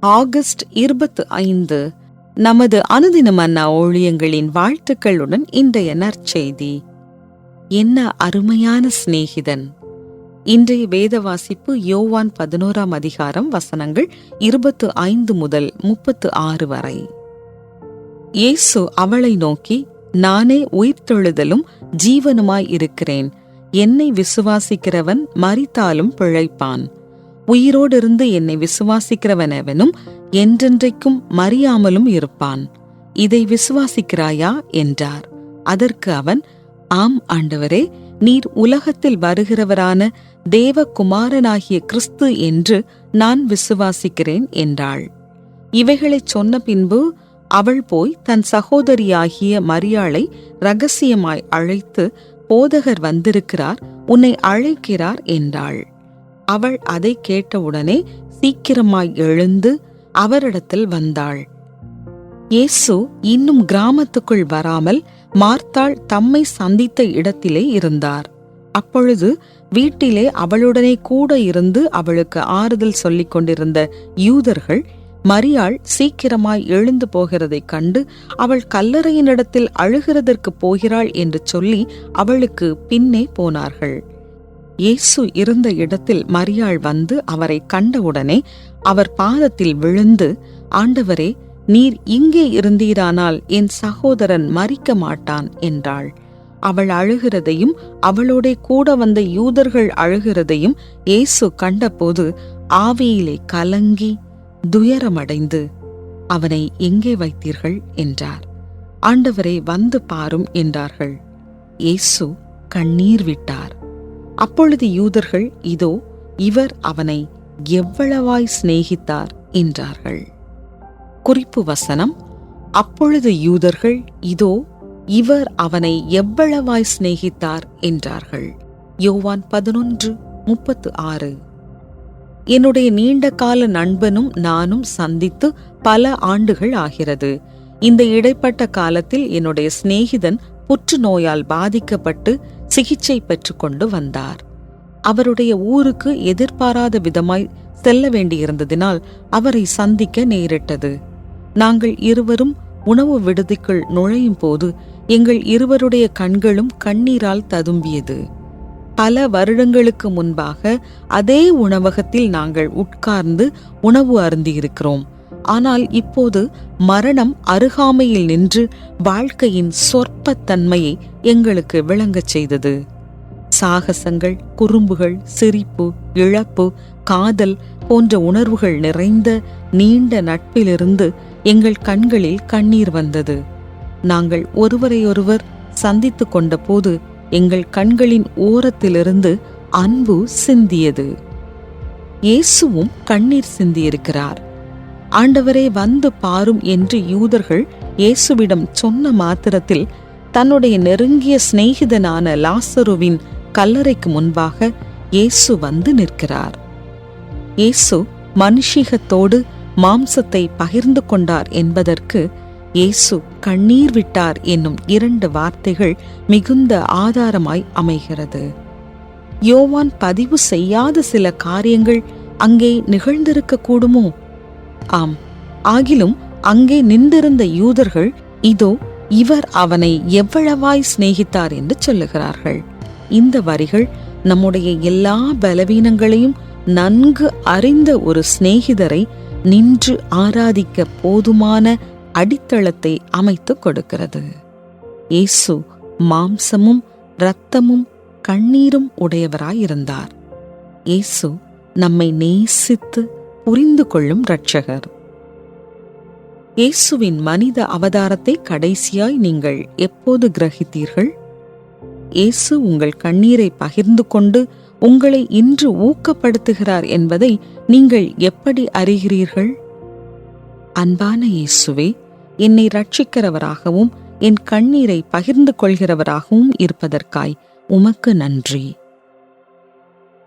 August இருபத்து ஐந்து நமது அனுதின மன்னா ஊழியங்களின் வாழ்த்துக்களுடன் இன்றைய நற்செய்தி. என்ன அருமையான சிநேகிதன். இன்றைய வேத வாசிப்பு யோவான் பதினோராம் அதிகாரம் வசனங்கள் இருபத்து ஐந்து முதல் முப்பத்து ஆறு வரை. இயேசு அவளை நோக்கி நானே உயிர்த்தெழுதலும் ஜீவனுமாய் இருக்கிறேன். என்னை விசுவாசிக்கிறவன் மறித்தாலும் பிழைப்பான். உயிரோடிருந்து என்னை விசுவாசிக்கிறவனவனும் என்றென்றைக்கும் மறியாமலும் இருப்பான். இதை விசுவாசிக்கிறாயா? என்றார். அதற்கு அவன் ஆம் ஆண்டவரே நீர் உலகத்தில் வருகிறவரான தேவகுமாரனாகிய கிறிஸ்து என்று நான் விசுவாசிக்கிறேன் என்றாள். இவைகளைச் சொன்ன பின்பு அவள் போய் தன் சகோதரியாகிய மரியாளை ரகசியமாய் அழைத்து போதகர் வந்திருக்கிறார் உன்னை அழைக்கிறார் என்றாள். அவள் அதை கேட்டவுடனே சீக்கிரமாய் எழுந்து அவரிடத்தில் வந்தாள். இயேசு இன்னும் கிராமத்துக்குள் வராமல் மார்த்தாள் தம்மை சந்தித்த இடத்திலே இருந்தார். அப்பொழுது வீட்டிலே அவளுடனே கூட இருந்து அவளுக்கு ஆறுதல் சொல்லிக் கொண்டிருந்த யூதர்கள் மரியாள் சீக்கிரமாய் எழுந்து போகிறதைக் கண்டு அவள் கல்லறையினிடத்தில் அழுகிறதற்கு போகிறாள் என்று சொல்லி அவளுக்கு பின்னே போனார்கள். இயேசு இருந்த இடத்தில் மரியாள் வந்து அவரை கண்டவுடனே அவர் பாதத்தில் விழுந்து ஆண்டவரே நீர் இங்கே இருந்தீரானால் என் சகோதரன் மறிக்க மாட்டான் என்றாள். அவள் அழுகிறதையும் அவளோடே கூட வந்த யூதர்கள் அழுகிறதையும் இயேசு கண்டபோது ஆவியிலே கலங்கி துயரமடைந்து அவனை எங்கே வைத்தீர்கள்? என்றார். ஆண்டவரை வந்து பாரும் என்றார்கள். இயேசு கண்ணீர் விட்டார். அப்பொழுது யூதர்கள் இதோ இவர் அவனை எவ்வளவாய் சிநேகித்தார் என்றார்கள். குறிப்பு வசனம் அப்பொழுது யூதர்கள் இதோ இவர் அவனை எவ்வளவாய் சிநேகித்தார் என்றார்கள். யோவான் பதினொன்று முப்பத்து ஆறு. என்னுடைய நீண்ட கால நண்பனும் நானும் சந்தித்து பல ஆண்டுகள் ஆகிறது. இந்த இடைப்பட்ட காலத்தில் என்னுடைய சிநேகிதன் புற்றுநோயால் பாதிக்கப்பட்டு சிகிச்சை பெற்றுக்கொண்டு வந்தார். அவருடைய ஊருக்கு எதிர்பாராத விதமாய் செல்ல வேண்டியிருந்ததினால் அவரை சந்திக்க நேரிட்டது. நாங்கள் இருவரும் உணவு விடுதிக்குள் நுழையும் போது எங்கள் இருவருடைய கண்களும் கண்ணீரால் ததும்பியது. பல வருடங்களுக்கு முன்பாக அதே உணவகத்தில் நாங்கள் உட்கார்ந்து உணவு அருந்தியிருக்கிறோம். ஆனால் இப்போது மரணம் அருகாமையில் நின்று வாழ்க்கையின் சொற்பத்தன்மையை எங்களுக்கு விளங்கச் செய்தது. சாகசங்கள் குறும்புகள் சிரிப்பு இழப்பு காதல் போன்ற உணர்வுகள் நிறைந்த நீண்ட நட்பிலிருந்து எங்கள் கண்களில் கண்ணீர் வந்தது. நாங்கள் ஒருவரையொருவர் சந்தித்து கொண்டபோது எங்கள் கண்களின் ஓரத்திலிருந்து அன்பு சிந்தியது. இயேசுவும் கண்ணீர் சிந்தியிருக்கிறார். ஆண்டவரே வந்து பாரும் என்று யூதர்கள் இயேசுவிடம் சொன்ன மாத்திரத்தில் தன்னுடைய நெருங்கிய சிநேகிதனான லாசருவின் கல்லறைக்கு முன்பாக இயேசு வந்து நிற்கிறார். இயேசு மனுஷிகத்தோடு மாம்சத்தை பகிர்ந்து கொண்டார் என்பதற்கு இயேசு கண்ணீர் விட்டார் என்னும் இரண்டு வார்த்தைகள் மிகுந்த ஆதாரமாய் அமைகிறது. யோவான் பதிவு செய்யாத சில காரியங்கள் அங்கே நிகழ்ந்திருக்க கூடுமோ ஆம். ஆகிலும் அங்கே நின்றிருந்த யூதர்கள் இதோ இவர் அவனை எவ்வளவாய் சிநேகித்தார் என்று சொல்லுகிறார்கள். இந்த வரிகள் நம்முடைய எல்லா பலவீனங்களையும் நன்கு அறிந்த ஒரு சிநேகிதரை நின்று ஆராதிக்க போதுமான அடித்தளத்தை அமைத்து கொடுக்கிறது. இயேசு மாம்சமும் இரத்தமும் கண்ணீரும் உடையவராயிருந்தார். இயேசு நம்மை நேசித்து புரிந்து கொள்ளும் இரட்சகர். இயேசுவின் மனித அவதாரத்தை கடைசியாய் நீங்கள் எப்போது கிரகித்தீர்கள்? இயேசு உங்கள் கண்ணீரை பகிர்ந்து கொண்டு உங்களை இன்று ஊக்கப்படுத்துகிறார் என்பதை நீங்கள் எப்படி அறிகிறீர்கள்? அன்பான இயேசுவே என்னை ரட்சிக்கிறவராகவும் என் கண்ணீரை பகிர்ந்து கொள்கிறவராகவும் இருப்பதற்காய் உமக்கு நன்றி.